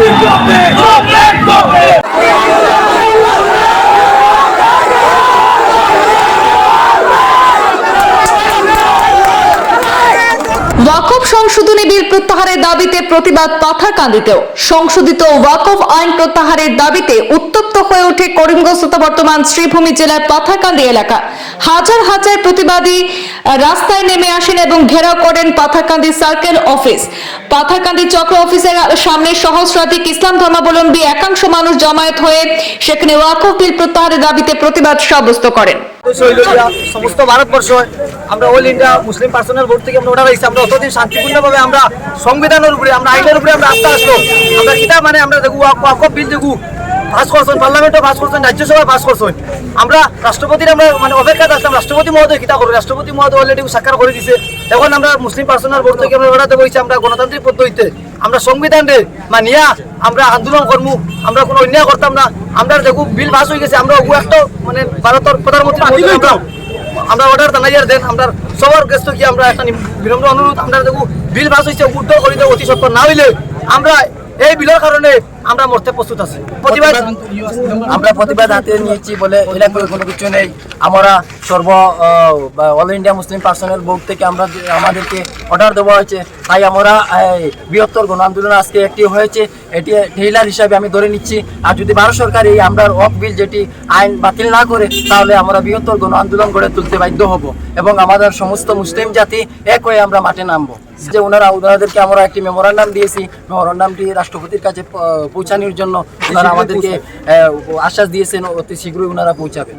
ওয়াকফ সংশোধনী বিল প্রত্যাহারের দাবিতে প্রতিবাদ পাথারকান্দিতেও। সংশোধিত ওয়াকফ আইন প্রত্যাহারের দাবিতে উত্তপ্ত হয়ে ওঠে করিমগঞ্জ তথা বর্তমান শ্রীভূমি জেলার পাথারকান্দি এলাকা। হাজার হাজার প্রতিবাদী রাস্তায় নেমে আসেন এবং ঘেরাও করেন পাথারকান্দি সার্কেল অফিস। পাথারকান্দি চক্র অফিসের সামনে সহস্রাধিক ইসলাম ধর্মাবলম্বী একাংশ মানুষ জমায়েত হয়ে সেখানে ওয়াকফ বিল প্রত্যাহারের দাবিতে প্রতিবাদ সাব্যস্ত করেন। সমস্ত ভারতবর্ষ, আমরা all India Muslim personal board থেকে আমরা ওটা আমরা অতদিন শান্তিপূর্ণভাবে আমরা সংবিধানের উপরে, আমরা আইনের উপরে আমরা আস্থা আসলো। আমরা কিতা মানে আমরা দেখব বিল দেখু পাস করছেন পার্লামেন্টও পাস করছেন রাজ্যসভায় পাস করছেন। আমরা রাষ্ট্রপতির আমরা মানে অপেক্ষাতে আসলাম রাষ্ট্রপতি মহোদয় কিতা করব? রাষ্ট্রপতি মহোদয় অলরেডি সাক্ষাৎ করে দিছে। এখন আমরা মুসলিম পার্সোনাল বোর্ড থেকে আমরা অর্ডার দেবো আমরা গণতান্ত্রিক পদ্ধতিতে। আমরা সংবিধান রে মানিয়া আমরা আন্দোলন করব আমরা কোনো অন্যায় করতাম না। আমরা দেখু বিল পাস হয়ে গেছে আমরা একটা মানে ভারতের প্রধানমন্ত্রী আমরা অর্ডার জানাইয়ার দেন আমরা সবার কাছে কি আমরা একটা নিম- বিনম্র অনুরোধ আমরা দেখো বিল পাস হয়েছে উদ্ধার করি দেবো অতি সত্তর না হইলে। আমরা এই বিলের কারণে আমরা মরতে প্রস্তুত আছি। প্রতিবাদ আমরা প্রতিবাদ হাতে নিয়েছি বলে এলাকায় কোনো কিছু নেই। আমরা সর্ব all India Muslim personal board থেকে আমরা আমাদেরকে অর্ডার দেওয়া হয়েছে, তাই আমরা বৃহত্তর গণ আন্দোলন আজকে একটি হয়েছে। এটি ঢিলার হিসাবে আমি ধরে নিচ্ছি। আর যদি ভারত সরকার এই আমরা অফ বিল যেটি আইন বাতিল না করে, তাহলে আমরা বৃহত্তর গণ আন্দোলন গড়ে তুলতে বাধ্য হব এবং আমাদের সমস্ত মুসলিম জাতি এক হয়ে আমরা মাঠে নামবো। যে ওনারা, ওনাদেরকে আমরা একটি মেমোরান্ডাম দিয়েছি। মেমোরান্ডামটি রাষ্ট্রপতির কাছে পৌঁছানোর জন্য ওনারা আমাদেরকে আশ্বাস দিয়েছেন অতি শীঘ্রই ওনারা পৌঁছাবে